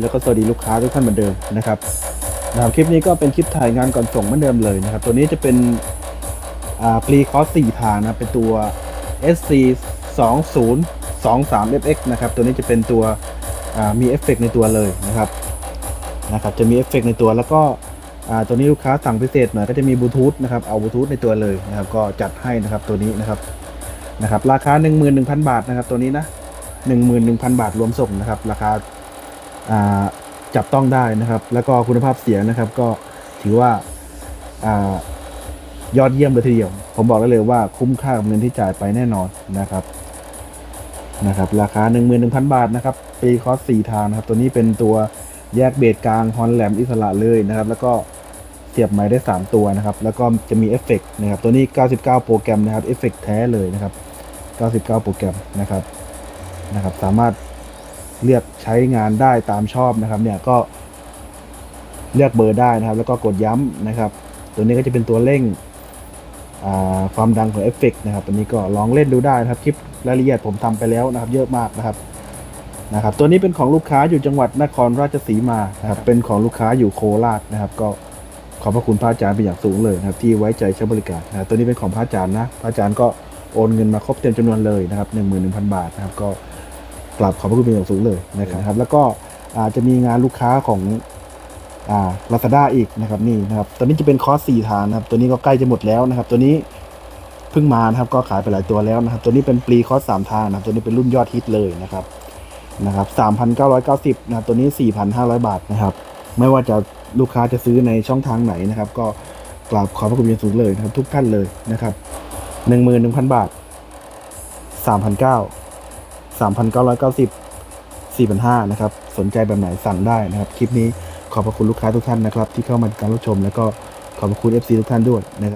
แล้วก็สวัสดีลูกค้าทุกท่านเหมือนเดิมนะครับนะครับคลิปนี้ก็เป็นคลิปถ่ายงานก่อนส่งเหมือนเดิมเลยนะครับ ตัวนี้จะเป็นอ่าปรีคอสสี่ทางนะเป็นตัว SC 2 0 2 3 FX นะครับตัวนี้จะเป็นตัวอ่ามีเอฟเฟกต์ในตัวเลยนะครับนะครับจะมีเอฟเฟกต์ในตัวแล้วก็อ่าตัวนี้ลูกค้าสั่งพิเศษหน่อยก็จะมีบลูทูธนะครับเอาบลูทูธในตัวเลยนะครับก็จัดให้นะครับตัวนี้นะครับนะครับราคา 11,000 บาทนะครับตัวนี้นะ11,000 บาทรวมส่งนะครับราคา จับต้องได้นะครับ แล้วก็คุณภาพเสียงนะครับ ก็ถือว่าอายอดเยี่ยมเลยทีเดียว ผมบอกได้เลยว่าคุ้มค่ากับเงินที่จ่ายไปแน่นอนนะครับนะครับ ราคา 11,000 บาทนะครับ ปีคอส4ทางนะครับ ตัวนี้เป็นตัวแยกเบสกลางฮอนแหลมอิสระเลยนะครับ แล้วก็เสียบไม้ได้ 3 ตัวนะครับ แล้วก็จะมีเอฟเฟกต์นะครับ ตัวนี้ 99 โปรแกรมนะครับ เอฟเฟกต์แท้เลยนะครับ 99 โปรแกรมนะครับ นะครับ สามารถ เลือกใช้งานได้ตามชอบนะครับ เนี่ยก็เลือกเบอร์ได้นะครับ แล้วก็กดย้ำนะครับ ตัวนี้ก็จะเป็นตัวเร่งความดังของเอฟเฟกต์นะครับตัวนี้ก็ลองเล่นดูได้นะครับ คลิปรายละเอียดผมทำไปแล้วนะครับ เยอะมากนะครับนะครับ ตัวนี้เป็นของลูกค้าอยู่จังหวัดนครราชสีมานะครับ เป็นของลูกค้าอยู่โคราชนะครับ ก็ขอบพระคุณพระอาจารย์เป็นอย่างสูงเลยนะครับ ที่ไว้ใจใช้บริการนะรตัวนี้เป็นของพระอาจารย์นะพระอาจารย์ก็โอนเงินมาครบเต็มจำนวนเลยนะครับหนึ่งหมื่นหนึ่งพันบาทนะครับก็ กราบขอบพระคุณเป็นอย่างสูงเลยนะครับ แล้วก็อาจจะมีงานลูกค้าของอ่าลาซาด้าอีกนะครับนี่นะครับตัวนี้จะเป็นคอร์สสี่ฐานนะครับ ตัวนี้ก็ใกล้จะหมดแล้วนะครับ ตัวนี้เพิ่งมานะครับ ก็ขายไปหลายตัวแล้วนะครับ ตัวนี้เป็นปรีคอร์สสามทางนะครับ ตัวนี้เป็นรุ่นยอดฮิตเลยนะครับนะครับสามพันเก้าร้อยเก้าสิบนะครับตัวนี้สี่พันห้าร้อยบาทนะครับ ไม่ว่าจะลูกค้าจะซื้อในช่องทางไหนนะครับ ก็กราบขอบพระคุณเป็นอย่างสูงเลยนะครับ ทุกท่านเลยนะครับหนึ่งหมื่นหนึ่งพันบาทสามพันเก้า 3,990 4,500นะครับ สนใจแบบไหนสั่งได้นะครับ คลิปนี้ขอบพระคุณลูกค้าทุกท่านนะครับ ที่เข้ามาติดตามรับชม แล้วก็ขอบพระคุณ FC ทุกท่านด้วยนะครับ